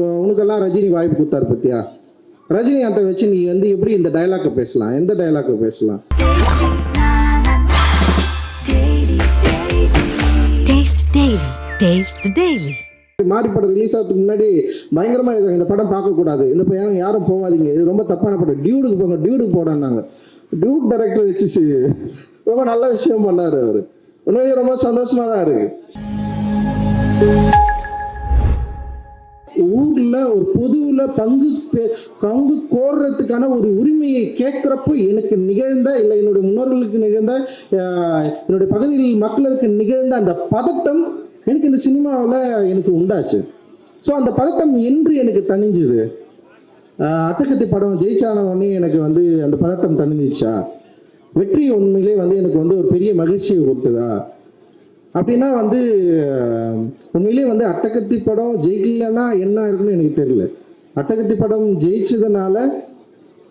உனக்கெல்லாம் ரஜினி வாய்ப்பு கொடுத்தாரு பத்தியா? ரஜினிகாந்தை வச்சு நீ வந்து எப்படி இந்த டயலாக்கை பேசலாம்? எந்த டயலாக்கை பேசலாம். மாறி படம் ரிலீஸ் ஆகிறதுக்கு முன்னாடி பயங்கரமா எழுதுறாங்க இந்த படம் பார்க்கக்கூடாது. இந்த பையன் யாரும் போகாதீங்க இது ரொம்ப தப்பான படம். டியூடுக்கு போங்க. டியூடுக்கு போடான்னாங்க. டியூட் டைரக்டர் வச்சு ரொம்ப நல்ல விஷயம் பண்ணாரு அவரு. உண்மையிலேயே ரொம்ப சந்தோஷமா தான் இருக்கு. ஊர்ல ஒரு பொதுவில் பங்கு பங்கு கோர்றதுக்கான ஒரு உரிமையை கேட்குறப்போ எனக்கு நிகழ்ந்த இல்லை என்னுடைய முன்னோர்களுக்கு நிகழ்ந்த என்னுடைய பகுதியில் மக்களுக்கு நிகழ்ந்த அந்த பதட்டம் எனக்கு இந்த சினிமாவில் எனக்கு உண்டாச்சு. ஸோ அந்த பதட்டம் என்று எனக்கு தணிஞ்சுது. அட்டகத்தி படம் ஜெயிச்சான உடனே எனக்கு வந்து அந்த பதட்டம் தணிஞ்சிச்சா? வெற்றி உண்மையிலே வந்து எனக்கு வந்து ஒரு பெரிய மகிழ்ச்சியை கொடுத்ததா? அப்படின்னா வந்து உண்மையிலேயே வந்து அட்டகத்தி படம் ஜெயிக்கலன்னா என்ன இருக்குன்னு எனக்கு தெரியல. அட்டகத்தி படம் ஜெயிச்சதுனால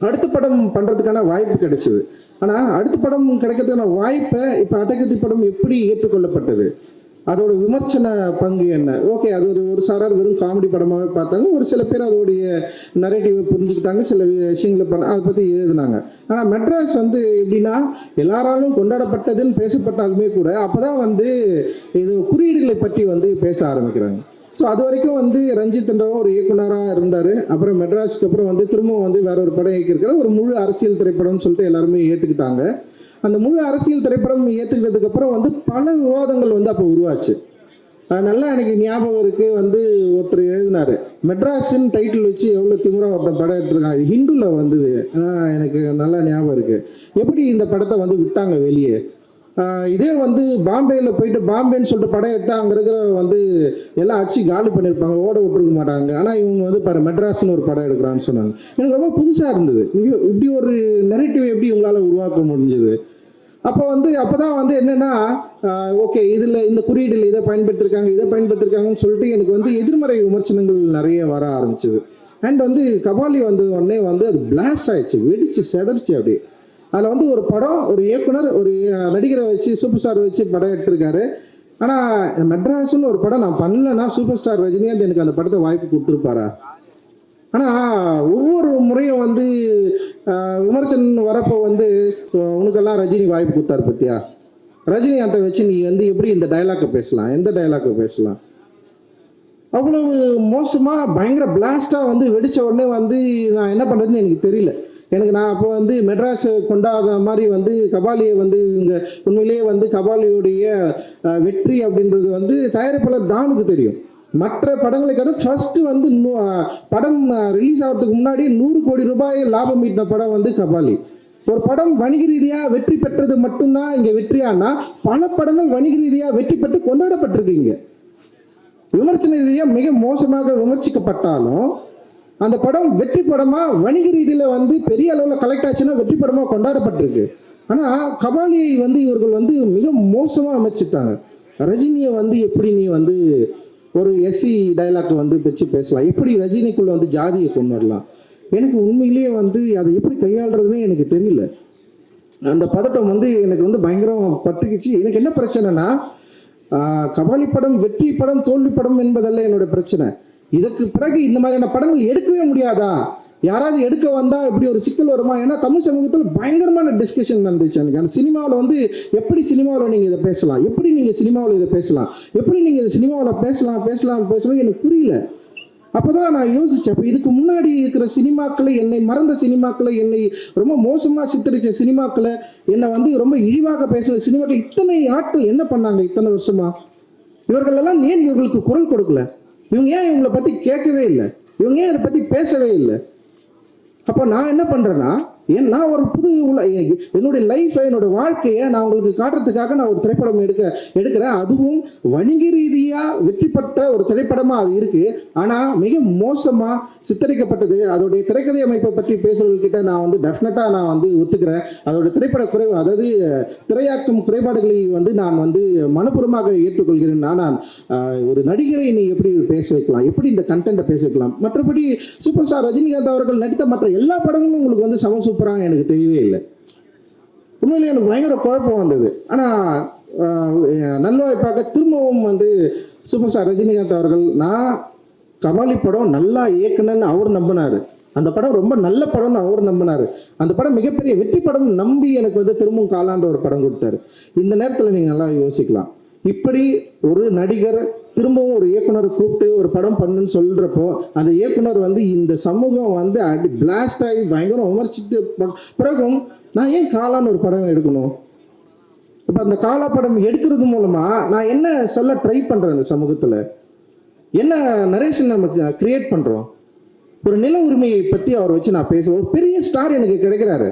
அடுத்த படம் பண்ணுறதுக்கான வாய்ப்பு கிடைச்சிது. ஆனால் அடுத்த படம் கிடைக்கிறதுக்கான வாய்ப்பை இப்போ அட்டகத்தி படம் எப்படி ஏற்றுக்கொள்ளப்பட்டது? அதோட விமர்சன பங்கு என்ன? ஓகே அது ஒரு ஒரு சாரார் வெறும் காமெடி படமாகவே பார்த்தாங்க. ஒரு சில பேர் அதோடைய நரேட்டிவை புரிஞ்சுக்கிட்டாங்க. சில விஷயங்களை பண்ண அதை பற்றி எழுதினாங்க. ஆனால் மெட்ராஸ் வந்து எப்படின்னா எல்லாராலும் கொண்டாடப்பட்டதுன்னு பேசப்பட்டாலுமே கூட அப்போ தான் வந்து இது குறியீடுகளை பற்றி வந்து பேச ஆரம்பிக்கிறாங்க. ஸோ அது வரைக்கும் வந்து ரஞ்சித் என்றவன் ஒரு இயக்குனராக இருந்தார். அப்புறம் மெட்ராஸ்க்கு அப்புறம் வந்து திரும்பவும் வந்து வேற ஒரு படம் இயக்கியிருக்காரு ஒரு முழு அரசியல் திரைப்படம்னு சொல்லிட்டு எல்லாருமே ஏற்றுக்கிட்டாங்க அந்த முழு அரசியல் திரைப்படம் ஏற்றுக்கிட்டதுக்கு அப்புறம் வந்து பல விவாதங்கள் வந்து அப்போ உருவாச்சு. நல்லா எனக்கு ஞாபகம் இருக்கு. வந்து ஒருத்தர் எழுதினாரு மெட்ராஸ்ன்னு டைட்டில் வச்சு எவ்வளோ திமிரா ஒருத்தன் படம் எடுத்துருக்காங்க இது ஹிந்துல வந்தது. எனக்கு நல்லா ஞாபகம் இருக்கு. எப்படி இந்த படத்தை வந்து விட்டாங்க வெளியே? இதே வந்து பாம்பேயில் போயிட்டு பாம்பேன்னு சொல்லிட்டு படம் எடுத்தா அங்கே இருக்கிற வந்து எல்லாம் அடிச்சு காலி பண்ணியிருப்பாங்க ஓட விட்டுருக்க மாட்டாங்க. ஆனால் இவங்க வந்து பாரு மெட்ராஸ்னு ஒரு படம் எடுக்கிறான்னு சொன்னாங்க. எனக்கு ரொம்ப புதுசாக இருந்தது. இப்படி ஒரு நெரேட்டிவ் எப்படி உங்களால் உருவாக்க முடிஞ்சது? அப்போ வந்து அப்போ தான் வந்து என்னென்னா ஓகே இதில் இந்த குறியீடில் இதை பயன்படுத்திருக்காங்க இதை பயன்படுத்திருக்காங்கன்னு சொல்லிட்டு எனக்கு வந்து எதிர்மறை விமர்சனங்கள் நிறைய வர ஆரம்பிச்சிது. அண்ட் வந்து கபாலி வந்தது உடனே வந்து அது பிளாஸ்ட் ஆயிடுச்சு வெடிச்சு செதறிச்சு அப்படியே. அதில் வந்து ஒரு படம் ஒரு இயக்குனர் ஒரு நடிகரை வச்சு சூப்பர் ஸ்டார் வச்சு படம் எடுத்திருக்காரு. ஆனால் மெட்ராஸ்னு ஒரு படம் நான் பண்ணலன்னா சூப்பர் ஸ்டார் ரஜினிகாந்த் எனக்கு அந்த படத்தை வாய்ப்பு கொடுத்துருப்பாரா? ஆனால் ஒவ்வொரு முறையும் வந்து விமர்சனம் வரப்போ வந்து உனக்கெல்லாம் ரஜினி வாய்ப்பு கொடுத்தாரு பத்தியா? ரஜினிகாந்தை வச்சு நீ வந்து எப்படி இந்த டயலாக்கை பேசலாம்? எந்த டைலாக்கை பேசலாம்? அவ்வளவு மோசமாக பயங்கர பிளாஸ்டாக வந்து வெடிச்ச உடனே வந்து நான் என்ன பண்ணுறதுன்னு எனக்கு தெரியல. எனக்கு நான் அப்போ வந்து மெட்ராஸ் கொண்டாடுற மாதிரி வந்து கபாலியை வந்து இவங்க உண்மையிலேயே வந்து கபாலியுடைய வெற்றி அப்படின்றது வந்து தயாரிப்பாளர் தானுக்கு தெரியும். மற்ற படங்களை காட்ட ஃபர்ஸ்ட் வந்து படம் ரிலீஸ் ஆகிறதுக்கு முன்னாடி நூறு கோடி ரூபாய் லாபம் ஈட்டின படம் வந்து கபாலி. ஒரு படம் வணிக ரீதியாக வெற்றி பெற்றது மட்டும்தான் இங்கே வெற்றியானா பல படங்கள் வணிக ரீதியாக வெற்றி பெற்று கொண்டாடப்பட்டிருக்கீங்க விமர்சன ரீதியாக மிக மோசமாக விமர்சிக்கப்பட்டாலும் அந்த படம் வெற்றி படமா? வணிக ரீதியில் வந்து பெரிய அளவில் கலெக்ட் ஆச்சுன்னா வெற்றி படமா கொண்டாடப்பட்டிருக்கு. ஆனா கபாலியை வந்து இவர்கள் வந்து மிக மோசமா அமைச்சிட்டாங்க. ரஜினியை வந்து எப்படி நீ வந்து ஒரு எஸ்சி டைலாக் வந்து வச்சு பேசலாம்? எப்படி ரஜினிக்குள்ள வந்து ஜாதியை கொண்டு வரலாம்? எனக்கு உண்மையிலேயே வந்து அதை எப்படி கையாளுறதுன்னு எனக்கு தெரியல. அந்த பதட்டம் வந்து எனக்கு வந்து பயங்கரம் பட்டுக்குச்சு. எனக்கு என்ன பிரச்சனைனா கபாலி படம் வெற்றி படம் தோல்வி படம் என்பதல்ல என்னோட பிரச்சனை. இதற்கு பிறகு இந்த மாதிரியான படங்கள் எடுக்கவே முடியாதா? யாராவது எடுக்க வந்தா இப்படி ஒரு சிக்கல் வருமா? ஏன்னா தமிழ் சமூகத்தில் பயங்கரமான டிஸ்கஷன் நடந்துச்சு எனக்கு அந்த சினிமாவில் வந்து எப்படி சினிமாவில் நீங்கள் இதை பேசலாம்? எப்படி நீங்கள் சினிமாவில் இதை பேசலாம்? எப்படி நீங்கள் இதை சினிமாவில் பேசலாம் பேசலாம் பேசலாம்? எனக்கு புரியல. அப்போதான் நான் யோசித்தேன் அப்போ இதுக்கு முன்னாடி இருக்கிற சினிமாக்களை என்னை மறந்த சினிமாக்களை என்னை ரொம்ப மோசமாக சித்தரித்த சினிமாக்களை என்னை வந்து ரொம்ப இழிவாக பேசுகிற சினிமாக்கள் இத்தனை ஆட்கள் என்ன பண்ணாங்க இத்தனை வருஷமா? இவர்கள் எல்லாம் ஏன் இவர்களுக்கு குரல் கொடுக்கல? இவங்க ஏன் இவங்களை பற்றி கேட்கவே இல்லை? இவங்க ஏன் இதை பற்றி பேசவே இல்லை? அப்போ நான் என்ன பண்ணுறேன்னா ஏன் நான் ஒரு புது உள்ள என்னுடைய லைஃப்பை என்னோட வாழ்க்கையை நான் உங்களுக்கு காட்டுறதுக்காக நான் ஒரு திரைப்படம் எடுக்க எடுக்கிறேன். அதுவும் வணிக ரீதியாக வெற்றி பெற்ற ஒரு திரைப்படமாக அது இருக்கு. ஆனால் மிக மோசமாக சித்தரிக்கப்பட்டது. அதோடைய திரைக்கதை அமைப்பை பற்றி பேசுறவங்ககிட்ட நான் வந்து டெஃபினட்டாக நான் வந்து ஒத்துக்கிறேன். அதோட திரைப்பட குறைவு அதாவது திரையாக்கும் குறைபாடுகளை வந்து நான் வந்து மனப்பூர்வமாக ஏற்றுக்கொள்கிறேன். நான் ஒரு நடிகரை நீ எப்படி பேச வைக்கலாம் எப்படி இந்த கண்டென்ட்டை பேச வைக்கலாம் மற்றபடி சூப்பர் ஸ்டார் ரஜினிகாந்த் அவர்கள் நடித்த மற்ற எல்லா படங்களும் உங்களுக்கு வந்து சம சூப்பராக எனக்கு தெரியவே இல்லை. உண்மையிலே எனக்கு பயங்கர குழப்பம் வந்தது. ஆனால் நல்வாய்ப்பாக திரும்பவும் வந்து சூப்பர் ஸ்டார் ரஜினிகாந்த் அவர்கள் நான் கபாலி படம் நல்லா இயக்குனன்னு அவர் நம்பினார். அந்த படம் ரொம்ப நல்ல படம்னு அவர் நம்பினாரு. அந்த படம் மிகப்பெரிய வெற்றி படம் நம்பி எனக்கு வந்து திரும்பவும் காலாண்டு ஒரு படம் கொடுத்தாரு. இந்த நேரத்தில் நீங்கள் நல்லா யோசிக்கலாம். இப்படி ஒரு நடிகர் திரும்பவும் ஒரு இயக்குனரை கூப்பிட்டு ஒரு படம் பண்ணுன்னு சொல்றப்போ அந்த இயக்குனர் வந்து இந்த சமூகம் வந்து அடி பிளாஸ்ட் ஆகி பயங்கரம் விமர்சித்து பிறகும் நான் ஏன் காலான்னு ஒரு படம் எடுக்கணும்? இப்போ அந்த காலா படம் எடுக்கிறது மூலமா நான் என்ன சொல்ல ட்ரை பண்றேன் இந்த சமூகத்துல? என்ன நரேஷன் நமக்கு கிரியேட் பண்றோம்? ஒரு நில உரிமையை பத்தி அவர் வச்சு நான் பேசுவேன். ஒரு பெரிய ஸ்டார் எனக்கு கிடைக்கிறாரு.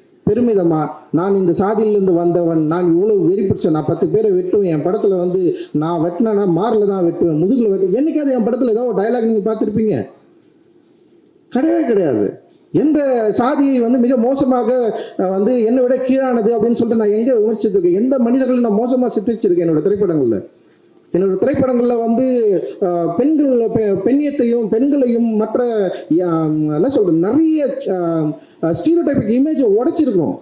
பெருமிதமா நான் இந்த சாதியிலிருந்து வந்தவன் நான் இவ்வளவு வெறி பிடிச்ச நான் பத்து பேரை வெட்டுவேன் என் படத்துல வந்து நான் வெட்டினா மாரில் தான் வெட்டுவேன் முதுகில் வெட்டுவேன் என்னைக்காவது என் படத்துல ஏதோ ஒரு டைலாக் நீங்கள் பார்த்துருப்பீங்க? கிடையவே கிடையாது. எந்த சாதியை வந்து மிக மோசமாக வந்து என்னை விட கீழானது அப்படின்னு சொல்லிட்டு நான் எங்கே விமர்சித்திருக்கேன் எந்த மனிதர்களும் நான் மோசமாக சித்தரிச்சிருக்கேன் என்னோட திரைப்படங்களில்? என்னோட திரைப்படங்கள்ல வந்து பெண்கள் பெ- பெண்ணியத்தையும் பெண்களையும் மற்ற என்ன சொல்றது நிறைய ஸ்டீரியோடைபிக் இமேஜை உடைச்சிருக்கோம்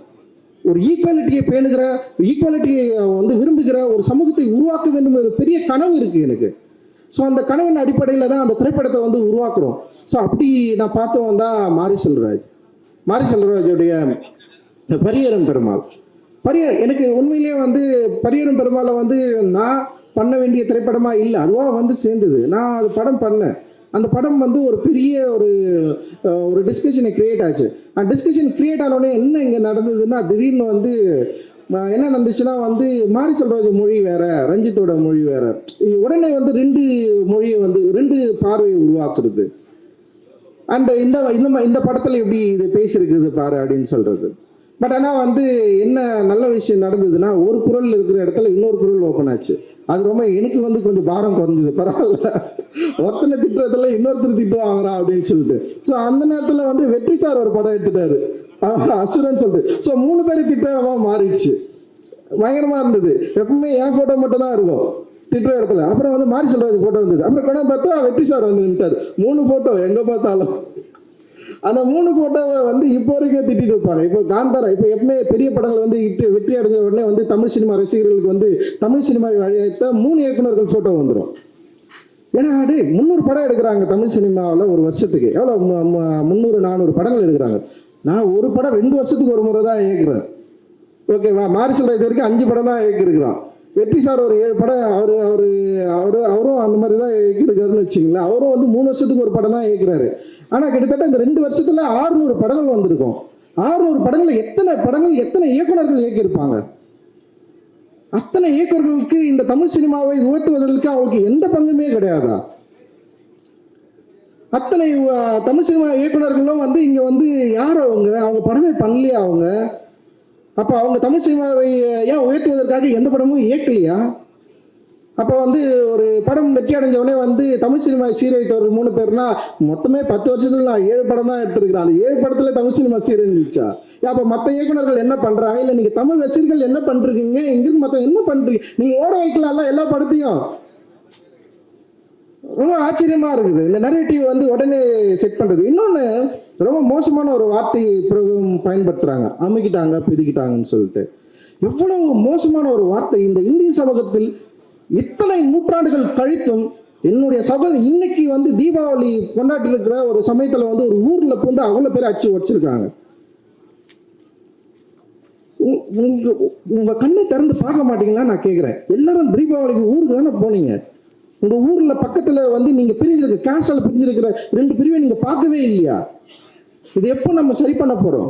ஒரு ஈக்குவாலிட்டியை பேணுகிற ஈக்குவாலிட்டியை வந்து விரும்புகிற ஒரு சமூகத்தை உருவாக்க வேண்டும் ஒரு பெரிய கனவு இருக்கு எனக்கு. ஸோ அந்த கனவின் அடிப்படையில் தான் அந்த திரைப்படத்தை வந்து உருவாக்குறோம். ஸோ அப்படி நான் பார்த்தவன் தான் மாரி செல்வராஜ் மாரி செல்வராஜுடைய பரியரம் பெருமாள். பரிய எனக்கு உண்மையிலேயே வந்து பரியரம் பெருமாளை வந்து நான் பண்ண வேண்டிய திரைப்படமாக இல்லை. அதுவாக வந்து சேர்ந்தது. நான் அது படம் பண்ணேன். அந்த படம் வந்து ஒரு பெரிய ஒரு ஒரு டிஸ்கஷனை கிரியேட் ஆச்சு. அந்த டிஸ்கஷன் கிரியேட் ஆனோடனே என்ன இங்கே நடந்ததுன்னா திடீர்னு வந்து என்ன நடந்துச்சுன்னா வந்து மாரி செல்வராஜ் மொழி வேற ரஞ்சித்தோட மொழி வேற. உடனே வந்து ரெண்டு மொழியை வந்து ரெண்டு பார்வையை உருவாக்குறது. அண்ட் இந்த இந்த இந்த படத்தில் எப்படி இது பேசியிருக்குது பாரு அப்படின்னு சொல்றது. பட் ஆனால் வந்து என்ன நல்ல விஷயம் நடந்ததுன்னா ஒரு குரல் இருக்கிற இடத்துல இன்னொரு குரல் ஓப்பன் ஆச்சு. அது ரொம்ப எனக்கு வந்து கொஞ்சம் பாரம் குறைஞ்சது. பரவாயில்ல. ஒருத்தனை திட்டுறதுல இன்னொருத்தர் திட்டு வாங்குறான் அப்படின்னு சொல்லிட்டு. ஸோ அந்த நேரத்தில் வந்து வெற்றி சார் ஒரு படம் எடுத்துட்டாரு. அசுரன் சொல்லிட்டு. ஸோ மூணு பேர் திட்டமாக மாறிடுச்சு. பயங்கரமாக இருந்தது. எப்பவுமே என் ஃபோட்டோ மட்டும் தான் இருக்கும். திட்டுற இடத்துல. அப்புறம் வந்து மாரி செல்வராஜ் ஃபோட்டோ வந்தது அப்புறம் கொண்டா பார்த்தா வெற்றி சார் வந்து நின்றுட்டார் மூணு ஃபோட்டோ எங்கே பார்த்தாலும். அந்த மூணு போட்டோவை வந்து இப்போ வரைக்கும் திட்டிட்டு இருப்பாங்க. இப்போ காந்தாரா இப்போ எப்பவுமே பெரிய படங்கள் வந்து இட்டு வெற்றி அடைஞ்ச உடனே வந்து தமிழ் சினிமா ரசிகர்களுக்கு வந்து தமிழ் சினிமா வழியாக மூணு இயக்குனர்கள் ஃபோட்டோ வந்துடும் ஏன்னா டே முந்நூறு படம் எடுக்கிறாங்க தமிழ் சினிமாவில் ஒரு வருஷத்துக்கு. எவ்வளோ முந்நூறு நானூறு படங்கள் எடுக்கிறாங்க. நான் ஒரு படம் ரெண்டு வருஷத்துக்கு ஒரு முறை தான் இயக்குறேன். ஓகேவா மாரிசல் இது வரைக்கும் அஞ்சு படம் தான் இயக்கியிருக்கிறான் வெற்றி சார் ஒரு ஏழு படம் அவர் அவர் அவர் அவரும் அந்த மாதிரி தான் இயக்கியிருக்காருன்னு வச்சிங்களேன் அவரும் வந்து மூணு வருஷத்துக்கு ஒரு படம் தான் இயக்குறாரு. ஆனால் கிட்டத்தட்ட இந்த ரெண்டு வருஷத்தில் ஆறுநூறு படங்கள் வந்திருக்கும். ஆறுநூறு படங்களில் எத்தனை படங்கள் எத்தனை இயக்குனர்கள் இயக்கியிருப்பாங்க? அத்தனை இயக்குநர்களுக்கு இந்த தமிழ் சினிமாவை உயர்த்துவதற்கு அவளுக்கு எந்த பங்குமே கிடையாதா? அத்தனை தமிழ் சினிமா இயக்குனர்களும் வந்து இங்கே வந்து யார் அவங்க? அவங்க படமே பண்ணலையா அவங்க? அப்போ அவங்க தமிழ் சினிமாவை ஏன் உயர்த்துவதற்காக எந்த படமும் இயக்கலையா? அப்போ வந்து ஒரு படம் வெற்றி அடைஞ்ச உடனே வந்து தமிழ் சினிமா சீரழித்தவர் மூணு பேர்னா மொத்தமே பத்து வருஷத்துல நான் ஏழு படம் தான் எடுத்திருக்கிறேன். அந்த ஏழு படத்துல தமிழ் சினிமா சீரழிஞ்சிச்சா? அப்போ மற்ற இயக்குநர்கள் என்ன பண்றாங்க? இல்லை நீங்க தமிழ் ரசிகர்கள் என்ன பண்றீங்க? இங்கிருந்து மொத்தம் என்ன பண்றீங்க? நீங்க ஓட வைக்கலாம்ல எல்லா படத்தையும். ரொம்ப ஆச்சரியமா இருக்குது. இந்த நரேட்டிவ் வந்து உடனே செட் பண்றது. இன்னொன்னு ரொம்ப மோசமான ஒரு வார்த்தையை பயன்படுத்துறாங்க. அமுக்கிட்டாங்க பிதுக்கிட்டாங்கன்னு சொல்லிட்டு. எவ்வளவு மோசமான ஒரு வார்த்தை இந்த இந்திய சமூகத்தில் இத்தனை நூற்றாண்டுகள் கழித்தும் என்னுடைய சகோதரி இன்னைக்கு வந்து தீபாவளி கொண்டாடி இருக்கிற ஒரு சமயத்துல வந்து ஒரு ஊர்ல வந்து அவ்வளவு பேர் அடிச்சு வச்சிருக்காங்க உ- உங்க உங்க கண்ணை திறந்து பார்க்க மாட்டீங்களா நான் கேட்குறேன் எல்லாரும் தீபாவளிக்கு ஊருக்கு தானே போனீங்க. உங்க ஊர்ல பக்கத்துல வந்து நீங்க பிரிஞ்சிருக்க கேன்சல் பிரிஞ்சிருக்கிற ரெண்டு பிரிவை நீங்க பார்க்கவே இல்லையா? இது எப்போ நம்ம சரி பண்ண போறோம்?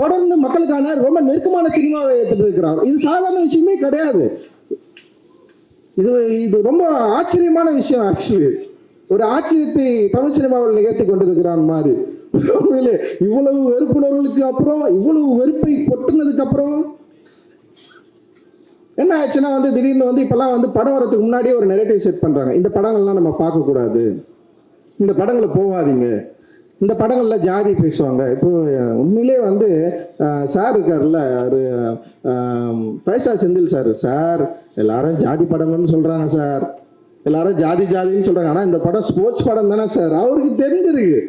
தொடர்ந்து மக்களுக்கான ரொம்ப நெருக்கமான சினிமாவை எடுத்துட்டு இருக்கிறான் இது சாதாரண விஷயமே கிடையாது. இது இது ரொம்ப ஆச்சரியமான விஷயம் ஆக்சுவலி ஒரு ஆச்சரியத்தை தமிழ் சினிமாவில் நிகழ்த்தி கொண்டிருக்கிறான் மாதிரி. உண்மையிலே இவ்வளவு வெறுப்புணர்வுகளுக்கு அப்புறம் இவ்வளவு வெறுப்பை கொட்டுனதுக்கு அப்புறம் என்ன ஆச்சுன்னா வந்து திடீர்னு வந்து இப்பெல்லாம் வந்து படம் வரதுக்கு முன்னாடியே ஒரு நெரேட்டிவ் செட் பண்றாங்க. இந்த படங்கள்லாம் நம்ம பார்க்கக்கூடாது. இந்த படங்களை போகாதீங்க. இந்த படங்களில் ஜாதி பேசுவாங்க. இப்போ உண்மையிலே வந்து சார் இருக்கார்ல ஒரு பைசா செந்தில் சார். சார் எல்லாரும் ஜாதி படங்கள்னு சொல்கிறாங்க சார். எல்லாரும் ஜாதி ஜாதின்னு சொல்கிறாங்க ஆனால் இந்த படம் ஸ்போர்ட்ஸ் படம் தானே சார். அவருக்கு தெரிஞ்சிருக்கு.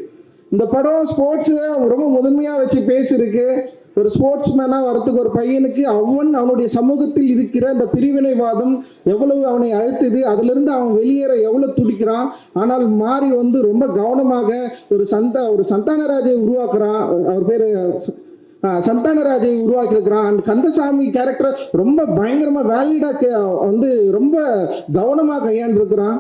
இந்த படம் ஸ்போர்ட்ஸு ரொம்ப முதன்மையாக வச்சு பேசியிருக்கு. ஒரு ஸ்போர்ட்ஸ் மேனாக வரத்துக்கு ஒரு பையனுக்கு அவன் அவனுடைய சமூகத்தில் இருக்கிற இந்த பிரிவினைவாதம் எவ்வளவு அவனை அழுத்துது அதிலிருந்து அவன் வெளியேற எவ்வளோ துடிக்கிறான் ஆனால் மாறி வந்து ரொம்ப கவனமாக ஒரு சந்த ஒரு சந்தானராஜை உருவாக்குறான் அவர் பேர் சந்தானராஜை உருவாக்கியிருக்கிறான். அண்ட் கந்தசாமி கேரக்டர் ரொம்ப பயங்கரமாக வேலிடாக வந்து ரொம்ப கவனமாக கையாண்டிருக்கிறான்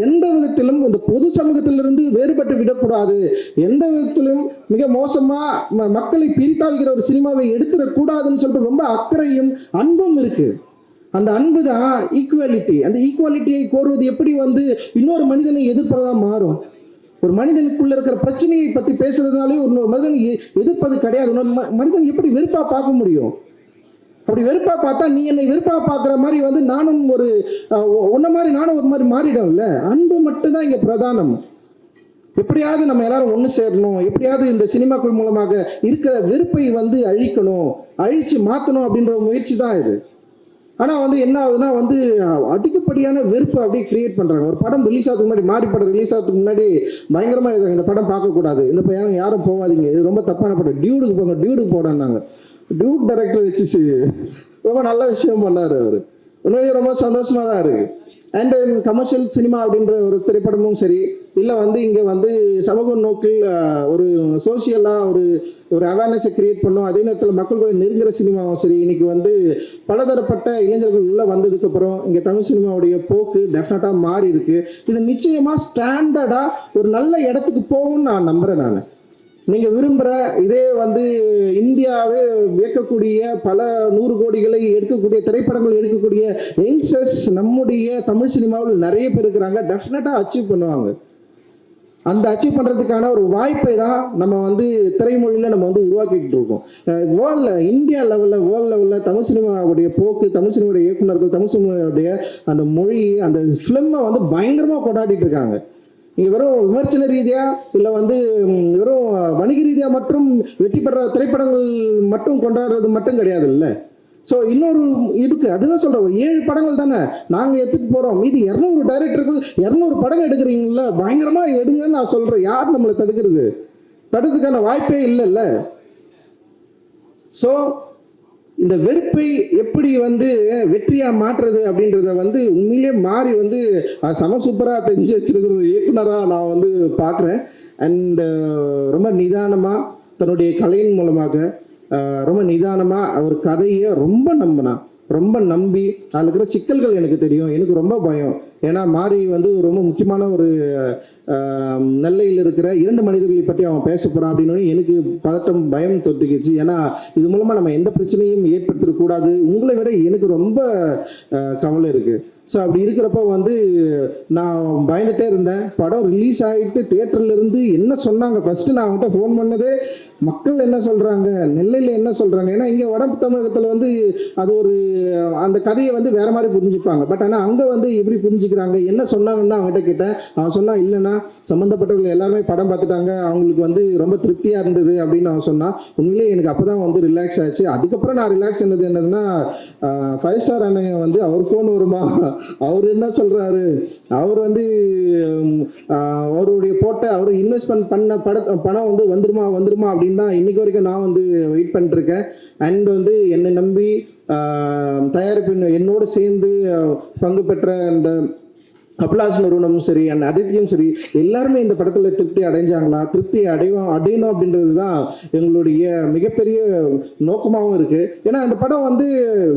எந்த விதத்திலும் இந்த பொது சமூகத்திலிருந்து வேறுபட்டு விடக்கூடாது. எந்த விதத்திலும் மிக மோசமா ம- மக்களை பிரித்தாள்கிற ஒரு சினிமாவை எடுத்துடக்கூடாதுன்னு சொல்லிட்டு ரொம்ப அக்கறையும் அன்பும் இருக்கு. அந்த அன்பு தான் ஈக்குவாலிட்டி அந்த ஈக்குவாலிட்டியை கோருவது எப்படி வந்து இன்னொரு மனிதனை எதிர்ப்பதா மாறும்? ஒரு மனிதனுக்குள்ள இருக்கிற பிரச்சனையை பத்தி பேசுறதுனாலே இன்னொரு மனிதன் எதிர்ப்பது கிடையாது. இன்னொரு ம- மனிதன் எப்படி வெறுப்பா பார்க்க முடியும்? அப்படி வெறுப்பா பார்த்தா நீ என்னை வெறுப்பா பார்க்குற மாதிரி வந்து நானும் ஒரு உன்ன மாதிரி நானும் ஒரு மாதிரி மாறிடும்ல? அன்பு மட்டும்தான் இங்க பிரதானம். எப்படியாவது நம்ம எல்லாரும் ஒன்று சேரணும். எப்படியாவது இந்த சினிமாக்கள் மூலமாக இருக்கிற வெறுப்பை வந்து அழிக்கணும். அழிச்சு மாற்றணும் அப்படின்ற முயற்சி தான் இது. ஆனால் வந்து என்ன ஆகுதுன்னா வந்து அதிகப்படியான வெறுப்பு அப்படியே கிரியேட் பண்ணுறாங்க ஒரு படம் ரிலீஸ் ஆகிறதுக்கு முன்னாடி மாறி படம் ரிலீஸ் ஆகிறதுக்கு முன்னாடி பயங்கரமாக இந்த படம் பார்க்கக்கூடாது. இந்த பையன் யாரும் போகாதீங்க. இது ரொம்ப தப்பான படம். டியூடுக்கு போங்க. டியூடுக்கு போடான்னாங்க. டியூட் டைரக்டர் வச்சு ரொம்ப நல்ல விஷயம் பண்ணாரு அவரு. உண்மையிலேயே ரொம்ப சந்தோஷமா தான் இருக்கு. அண்ட் கமர்ஷியல் சினிமா அப்படின்ற ஒரு திரைப்படமும் சரி இல்லை வந்து இங்கே வந்து சமூக நோக்கில் ஒரு சோசியலாக ஒரு ஒரு அவேர்னஸை கிரியேட் பண்ணும். அதே நேரத்தில் மக்கள் கூட நெருங்குற சினிமாவும் சரி இன்னைக்கு வந்து பலதரப்பட்ட இளைஞர்கள் உள்ளே வந்ததுக்கப்புறம் இங்கே தமிழ் சினிமாவுடைய போக்கு டெஃபினட்டாக மாறி இருக்கு. இது நிச்சயமாக ஸ்டாண்டர்டாக ஒரு நல்ல இடத்துக்கு போகும்னு நான் நம்புகிறேன் நான். நீங்க விரும்புற இதே வந்து இந்தியாவே வியக்கக்கூடிய பல நூறு கோடிகளை எடுக்கக்கூடிய திரைப்படங்கள் எடுக்கக்கூடிய யங்ஸ்டர்ஸ் நம்முடைய தமிழ் சினிமாவில் நிறைய பேர் இருக்கிறாங்க. டெஃபினட்டா அச்சீவ் பண்ணுவாங்க. அந்த அச்சீவ் பண்றதுக்கான ஒரு வாய்ப்பை தான் நம்ம வந்து திரைமொழியில நம்ம வந்து உருவாக்கிட்டு இருக்கோம். வேர்ல்ட்ல இந்தியா லெவல்ல வேர்ல்ட் லெவல்ல தமிழ் சினிமாவுடைய போக்கு தமிழ் சினிமாவுடைய இயக்குநர்கள் தமிழ் சினிமாவுடைய அந்த மொழி அந்த ஃபிலிமை வந்து பயங்கரமா கொண்டாடிட்டு இருக்காங்க. இங்கே வெறும் விமர்சன ரீதியா இல்ல வந்து வெறும் மற்றும் வெற்றி பெற திரைப்படங்கள் மட்டும் கொண்டாடுறது மட்டும் கிடையாது இல்ல ஸோ இன்னொரு இருக்கு அதுதான் சொல்றோம் ஒரு ஏழு படங்கள் தானே நாங்க எடுத்துட்டு போறோம். மீதி இரநூறு டைரக்டர்கள் இரநூறு படம் எடுக்கிறீங்கல்ல பயங்கரமா எடுங்கன்னு நான் சொல்றேன். யார் நம்மளை தடுக்கிறது? தடுக்கிறதுக்கான வாய்ப்பே இல்லைல்ல. ஸோ இந்த வெறுப்பை எப்படி வந்து வெற்றியா மாற்றுறது அப்படின்றத வந்து உண்மையிலேயே மாறி வந்து செம சூப்பராக தெரிஞ்சு வச்சிருக்கிற இயக்குனராக நான் வந்து பார்க்குறேன். அண்ட் uh, ரொம்ப நிதானமாக தன்னுடைய கலையின் மூலமாக uh, ரொம்ப நிதானமாக அவர் கதையை ரொம்ப நம்பினா ரொம்ப நம்பி அதில் இருக்கிற சிக்கல்கள் எனக்கு தெரியும். எனக்கு ரொம்ப பயம். ஏன்னா மாரி வந்து ரொம்ப முக்கியமான ஒரு uh, um, நெல்லையில் இருக்கிற இரண்டு மனிதர்களை பற்றி அவன் பேச போகிறான் அப்படின்னு எனக்கு பதட்டம் பயம் தொட்டுக்கிச்சு. ஏன்னா இது மூலமாக நம்ம எந்த பிரச்சனையும் ஏற்படுத்திடக்கூடாது உங்களை விட எனக்கு ரொம்ப கவலை இருக்குது ஸோ அப்படி இருக்கிறப்ப வந்து நான் பயந்துட்டே இருந்தேன். படம் ரிலீஸ் ஆகிட்டு தேட்டர்லேருந்து என்ன சொன்னாங்க? ஃபஸ்ட்டு நான் அவன்கிட்ட ஃபோன் பண்ணதே. மக்கள் என்ன சொல்றாங்க? நெல்லையில் என்ன சொல்றாங்க? ஏன்னா இங்கே வட தமிழகத்தில் வந்து அது ஒரு அந்த கதையை வந்து வேற மாதிரி புரிஞ்சுப்பாங்க. பட் ஆனால் அங்கே வந்து எப்படி புரிஞ்சுக்கிறாங்க? என்ன சொன்னாங்கன்னு அவங்ககிட்ட கேட்டேன். அவன் சொன்னான் இல்லைன்னா சம்மந்தப்பட்டவர்கள் எல்லாருமே படம் பார்த்துட்டாங்க. அவங்களுக்கு வந்து ரொம்ப திருப்தியாக இருந்தது அப்படின்னு அவன் சொன்னான். உண்மையிலேயே எனக்கு அப்போ தான் வந்து ரிலாக்ஸ் ஆச்சு. அதுக்கப்புறம் நான் ரிலாக்ஸ் என்னது என்னதுன்னா ஃபைவ் ஸ்டார் அண்ணன் வந்து அவர் ஃபோன் வருமா? அவர் என்ன சொல்கிறாரு அவர் வந்து அவருடைய போட்ட அவர் இன்வெஸ்ட்மெண்ட் பண்ண பட பணம் வந்து வந்துருமா வந்துருமா அப்படின்னு அப்படின்னு தான் இன்னைக்கு வரைக்கும் நான் வந்து வெயிட் பண்ணிருக்கேன் அண்ட் வந்து என்னை நம்பி தயாரிப்பு என்னோட சேர்ந்து பங்கு பெற்ற அந்த அப்லாஸ் நிறுவனமும் சரி அண்ட் அதித்தியும் சரி எல்லாருமே இந்த படத்துல திருப்தி அடைஞ்சாங்களா திருப்தி அடைவோம் அடையணும் அப்படின்றது தான் எங்களுடைய மிகப்பெரிய நோக்கமாகவும் இருக்கு. ஏன்னா அந்த படம் வந்து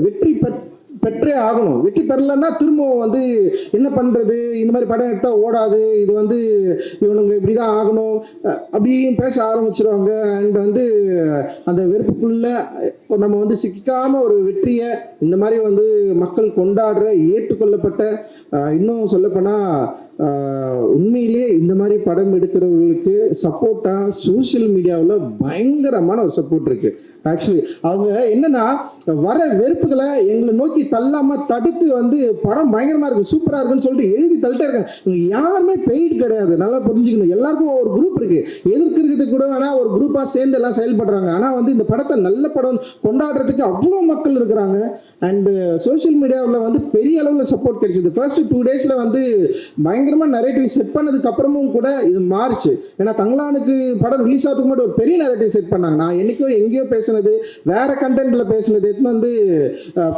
வெற்றி பெற் பெற்றே ஆகணும். வெற்றி பெறலைன்னா திரும்பவும் வந்து என்ன பண்ணுறது இந்த மாதிரி படம் எடுத்தால் ஓடாது. இது வந்து இவனுங்க இப்படி தான் ஆகணும். அப்படின்னு பேச ஆரம்பிச்சிருவாங்க. அண்ட் வந்து அந்த வெறுப்புக்குள்ள இப்போ நம்ம வந்து சிக்காம ஒரு வெற்றியை இந்த மாதிரி வந்து மக்கள் கொண்டாடுற ஏற்றுக்கொள்ளப்பட்ட இன்னும் சொல்லப்போனால் உண்மையிலேயே இந்த மாதிரி படம் எடுக்கிறவங்களுக்கு சப்போர்ட்டாக சோஷியல் மீடியாவில் பயங்கரமான ஒரு சப்போர்ட் இருக்கு. ஆக்சுவலி அவங்க என்னன்னா வர வெறுப்புகளை எங்களை நோக்கி தள்ளாம தடுத்து வந்து படம் பயங்கரமா இருக்கு சூப்பரா இருக்குன்னு சொல்லிட்டு எழுதி தள்ளிட்டே இருக்காங்க. இவங்க யாருமே பெய்டு கிடையாது. நல்லா புரிஞ்சுக்கணும். எல்லாருக்கும் ஒரு குரூப் இருக்கு. எதிர்க்கிறதுக்கு கூட வேணா ஒரு குரூப்பா சேர்ந்து எல்லாம் செயல்படுறாங்க. ஆனா வந்து இந்த படத்தை நல்ல படம் கொண்டாடுறதுக்கு அவ்வளோ மக்கள் இருக்கிறாங்க. அண்டு சோஷியல் மீடியாவில் வந்து பெரிய அளவில் சப்போர்ட் கிடைச்சது. ஃபர்ஸ்ட் டூ டேஸில் வந்து பயங்கரமாக நரேட்டிவ் செட் பண்ணதுக்கு அப்புறமும் கூட இது மாறுச்சு. ஏன்னா தங்களானுக்கு படம் ரிலீஸ் ஆகிறதுக்கு முன்னாடி ஒரு பெரிய நரேட்டிவ் செட் பண்ணாங்க. நான் என்னைக்கோ எங்கேயோ பேசுனது வேற கண்டென்ட்டில் பேசுனது எடுத்துன்னு வந்து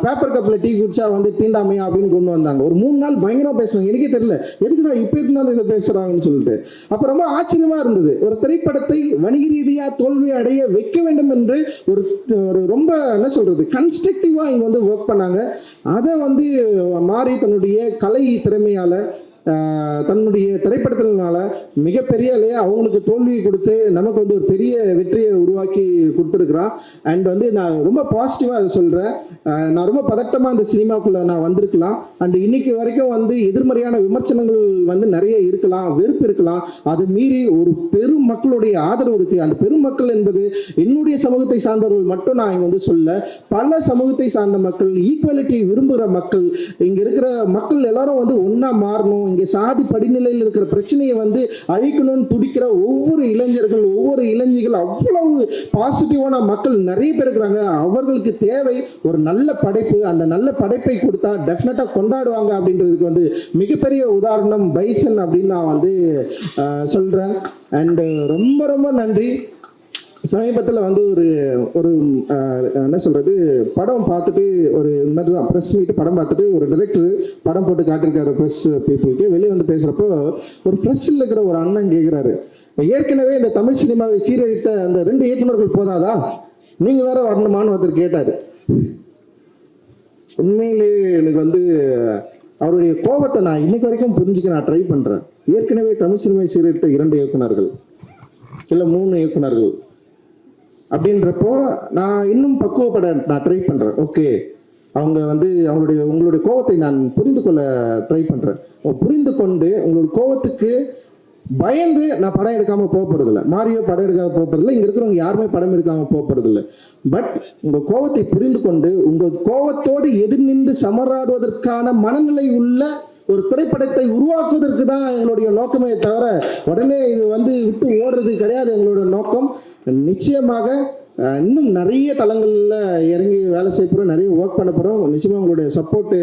பேப்பர் கப்பில் டீ குடிச்சா வந்து தீண்டாமையா அப்படின்னு கொண்டு வந்தாங்க. ஒரு மூணு நாள் பயங்கரமாக பேசுனாங்க. எனக்கே தெரியல. எதுக்கு நான் இப்போ எடுத்துன்னு வந்து இதை பேசுகிறாங்கன்னு சொல்லிட்டு. அப்போ ரொம்ப ஆச்சரியமாக இருந்தது. ஒரு திரைப்படத்தை வணிக ரீதியாக தோல்வி அடைய வைக்க வேண்டும் என்று ஒரு ஒரு ரொம்ப என்ன சொல்கிறது கன்ஸ்ட்ரக்டிவாக இங்கே வந்து ஒர்க் பண்ணாங்க. அதை வந்து மாறி தன்னுடைய கலை திறமையால் தன்னுடைய திரைப்படத்தினால மிகப்பெரிய இல்லையா அவங்களுக்கு தோல்வியை கொடுத்து நமக்கு வந்து ஒரு பெரிய வெற்றியை உருவாக்கி கொடுத்துருக்குறான். அண்ட் வந்து நான் ரொம்ப பாசிட்டிவாக அதை சொல்கிறேன் நான் ரொம்ப பதட்டமாக அந்த சினிமாக்குள்ளே நான் வந்திருக்கலாம். அண்ட் இன்னைக்கு வரைக்கும் வந்து எதிர்மறையான விமர்சனங்கள் வந்து நிறைய இருக்கலாம் வெறுப்பு இருக்கலாம். அது மீறி ஒரு பெரும் மக்களுடைய ஆதரவு இருக்குது அந்த பெருமக்கள் என்பது என்னுடைய சமூகத்தை சார்ந்தவர்கள் மட்டும் நான் இங்கே வந்து சொல்ல பல சமூகத்தை சார்ந்த மக்கள் ஈக்குவாலிட்டி விரும்புகிற மக்கள் இங்கே இருக்கிற மக்கள் எல்லாரும் வந்து ஒன்றா மாறணும் இங்கே சாதி படிநிலையில் இருக்கிற பிரச்சனையை வந்து அழிக்கணும்னு துடிக்கிற ஒவ்வொரு இளைஞர்கள் ஒவ்வொரு இளைஞர்கள் அவ்வளவு பாசிட்டிவான மக்கள் நிறைய பேர் இருக்கிறாங்க. அவர்களுக்கு தேவை ஒரு நல்ல படைப்பு. அந்த நல்ல படைப்பை கொடுத்தா டெஃபினட்டாக கொண்டாடுவாங்க அப்படின்றதுக்கு வந்து மிகப்பெரிய உதாரணம் பைசன் அப்படின்னு நான் வந்து சொல்கிறேன் அண்டு ரொம்ப ரொம்ப நன்றி. சமீபத்தில் வந்து ஒரு ஒரு என்ன சொல்றது படம் பார்த்துட்டு ஒரு மாதிரி தான் ப்ரெஸ் மீட் படம் பார்த்துட்டு ஒரு டிரெக்டர் படம் போட்டு காட்டிருக்காரு ப்ரெஸ் பீப்புளுக்கு வெளியே வந்து பேசுகிறப்போ ஒரு ப்ரெஸ்ஸில் இருக்கிற ஒரு அண்ணன் கேட்குறாரு ஏற்கனவே இந்த தமிழ் சினிமாவை சீரழித்த அந்த ரெண்டு இயக்குநர்கள் போதாதா? நீங்க வேற வரணுமான்னு ஒருத்தர் கேட்டாரு. உண்மையிலே எனக்கு வந்து அவருடைய கோபத்தை நான் இன்னைக்கு வரைக்கும் புரிஞ்சுக்க நான் ட்ரை பண்றேன். ஏற்கனவே தமிழ் சினிமாவை சீரழித்த இரண்டு இயக்குநர்கள் இல்லை மூணு இயக்குநர்கள். அப்படின்றப்போ நான் இன்னும் பக்குவப்பட நான் ட்ரை பண்றேன். ஓகே அவங்க வந்து அவங்களுடைய உங்களுடைய கோவத்தை நான் புரிந்து கொள்ள ட்ரை பண்றேன். புரிந்து கொண்டு உங்களுடைய கோவத்துக்கு பயந்து நான் படம் எடுக்காம போக போறதில்ல மாரியோ படம் எடுக்காம போக போறதில்ல இங்க இருக்கிறவங்க யாருமே படம் எடுக்காம போக போறதில்ல பட் உங்க கோவத்தை புரிந்து கொண்டு உங்க கோவத்தோடு எதிர் நின்று சமராடுவதற்கான மனநிலை உள்ள ஒரு திரைப்படத்தை உருவாக்குவதற்கு தான் எங்களுடைய நோக்கமே தவிர உடனே இது வந்து விட்டு ஓடுறது கிடையாது எங்களோட நோக்கம். நிச்சயமாக இன்னும் நிறைய தளங்களில் இறங்கி வேலை செய்ய போகிறோம் நிறைய ஒர்க் பண்ண போகிறோம் நிச்சயமாக உங்களுடைய சப்போர்ட்டு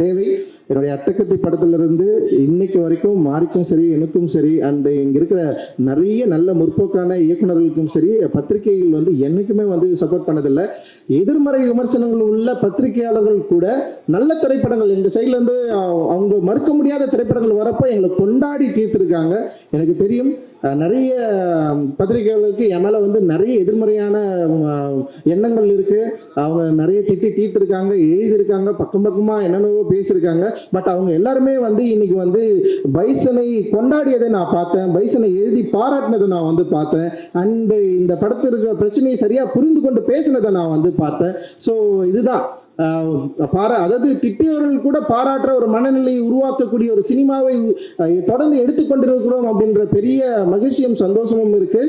தேவை. என்னுடைய அட்டக்கத்தி படத்திலிருந்து இன்னைக்கு வரைக்கும் மாறிக்கும் சரி எனக்கும் சரி அண்ட் இங்கே இருக்கிற நிறைய நல்ல முற்போக்கான இயக்குனர்களுக்கும் சரி பத்திரிகைகள் வந்து என்னைக்குமே வந்து சப்போர்ட் பண்ணதில்லை. எதிர்மறை விமர்சனங்கள் உள்ள பத்திரிகையாளர்கள் கூட நல்ல திரைப்படங்கள் எங்கள் சைட்லேருந்து அவங்க மறுக்க முடியாத திரைப்படங்கள் வரப்போ எங்களை கொண்டாடி தீர்த்துருக்காங்க. எனக்கு தெரியும் நிறைய பத்திரிகைகளுக்கு என் மேலே வந்து நிறைய எதிர்மறையான எண்ணங்கள் இருக்கு. அவங்க நிறைய திட்டி தீர்த்திருக்காங்க எழுதியிருக்காங்க பக்கம் பக்கமாக என்னென்னவோ பேசியிருக்காங்க. பட் அவங்க எல்லாருமே வந்து இன்னைக்கு வந்து பைசனை கொண்டாடியதை நான் பார்த்தேன். பைசனை எழுதி பாராட்டினதை நான் வந்து பார்த்தேன். அண்டு இந்த படத்தில் இருக்கிற பிரச்சனையை சரியாக புரிந்து கொண்டு பேசினதை நான் வந்து பார்த்தேன். ஸோ இதுதான். பாரா அதாவது திட்டியவர்கள் கூட பாராட்டுற ஒரு மனநிலையை உருவாக்கக்கூடிய ஒரு சினிமாவை தொடர்ந்து எடுத்துக்கொண்டிருக்கிறோம் அப்படின்ற பெரிய மகிழ்ச்சியும் சந்தோஷமும் இருக்கு.